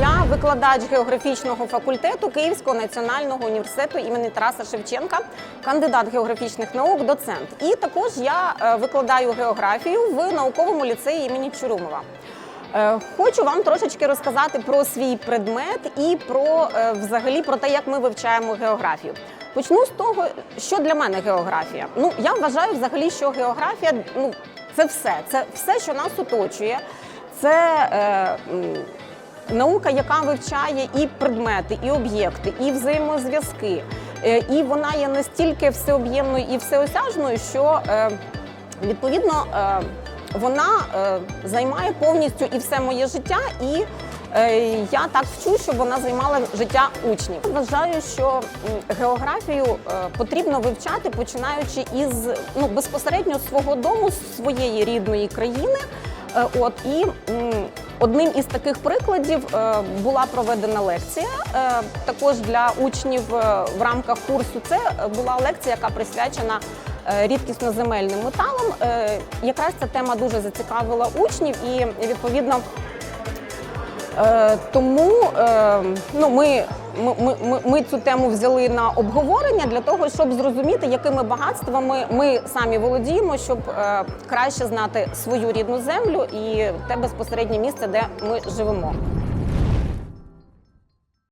Я викладач географічного факультету Київського національного університету імені Тараса Шевченка, кандидат географічних наук, доцент. І також я е, викладаю географію в науковому ліцеї імені Чурумова. Е, Хочу вам трошечки розказати про свій предмет і про е, взагалі про те, як ми вивчаємо географію. Почну з того, що для мене географія. Ну я вважаю взагалі, що географія ну це все. Це все, що нас оточує. Це е, наука, яка вивчає і предмети, і об'єкти, і взаємозв'язки. Е, І вона є настільки всеоб'ємною і всеосяжною, що е, відповідно е, вона займає повністю і все моє життя. І я так вчу, щоб вона займала життя учнів. Вважаю, що географію потрібно вивчати, починаючи із ну безпосередньо свого дому, своєї рідної країни. От і одним із таких прикладів е, була проведена лекція е, також для учнів е, в рамках курсу. Це була лекція, яка присвячена е, рідкісноземельним металам. Якраз ця тема дуже зацікавила учнів, і відповідно Тому ну, ми, ми- ми, ми цю тему взяли на обговорення для того, щоб зрозуміти, якими багатствами ми самі володіємо, щоб е, краще знати свою рідну землю і те безпосереднє місце, де ми живемо.